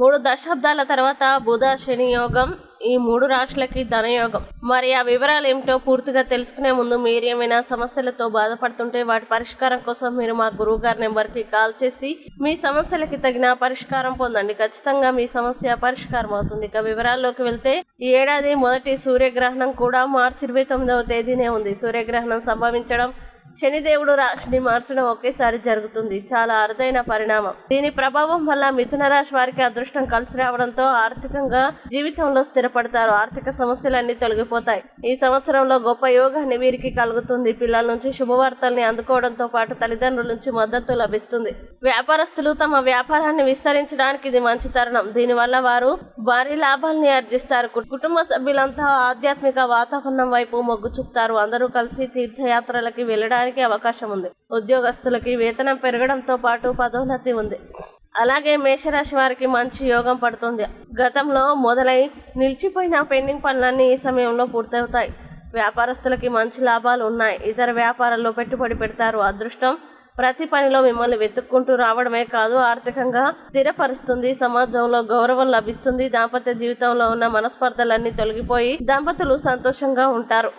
మూడు దశాబ్దాల తర్వాత బుధ శని యోగం ఈ మూడు రాశులకి ధనయోగం. మరి ఆ వివరాలు ఏమిటో పూర్తిగా తెలుసుకునే ముందు మీరు ఏమైనా సమస్యలతో బాధపడుతుంటే వాటి పరిష్కారం కోసం మీరు మా గురువు గారి నెంబర్కి కాల్ చేసి మీ సమస్యలకి తగిన పరిష్కారం పొందండి. ఖచ్చితంగా మీ సమస్య పరిష్కారం అవుతుంది. ఇక వివరాల్లోకి వెళ్తే ఈ ఏడాది మొదటి సూర్యగ్రహణం కూడా మార్చి ఇరవై తొమ్మిదవ తేదీనే ఉంది. సూర్యగ్రహణం సంభవించడం శనిదేవుడు రాశిని మార్చడం ఒకేసారి జరుగుతుంది. చాలా అరుదైన పరిణామం. దీని ప్రభావం వల్ల మిథున రాశి వారికి అదృష్టం కలిసి రావడంతో ఆర్థికంగా జీవితంలో స్థిరపడతారు. ఆర్థిక సమస్యలన్నీ తొలగిపోతాయి. ఈ సంవత్సరంలో గొప్ప యోగాన్ని వీరికి కలుగుతుంది. పిల్లల నుంచి శుభవార్తల్ని అందుకోవడంతో పాటు తల్లిదండ్రుల నుంచి మద్దతు లభిస్తుంది. వ్యాపారస్తులు తమ వ్యాపారాన్ని విస్తరించడానికి ఇది మంచి తరుణం. దీనివల్ల వారు భారీ లాభాల్ని ఆర్జిస్తారు. కుటుంబ సభ్యులంతా ఆధ్యాత్మిక వాతావరణం వైపు మొగ్గు చూపుతారు. అందరూ కలిసి తీర్థయాత్రలకి వెళ్ళడానికి అవకాశం ఉంది. ఉద్యోగస్తులకి వేతనం పెరగడంతో పాటు పదోన్నతి ఉంది. అలాగే మేషరాశి వారికి మంచి యోగం పడుతుంది. గతంలో మొదలై నిలిచిపోయిన పెండింగ్ పనులన్నీ ఈ సమయంలో పూర్తవుతాయి. వ్యాపారస్తులకి మంచి లాభాలు ఉన్నాయి. ఇతర వ్యాపారాల్లో పెట్టుబడి పెడతారు. అదృష్టం ప్రతి పనిలో మిమ్మల్ని వెతుక్కుంటూ రావడమే కాదు ఆర్థికంగా స్థిరపరుస్తుంది. సమాజంలో గౌరవం లభిస్తుంది. దాంపత్య జీవితంలో ఉన్న మనస్పర్ధలన్నీ తొలగిపోయి దంపతులు సంతోషంగా ఉంటారు.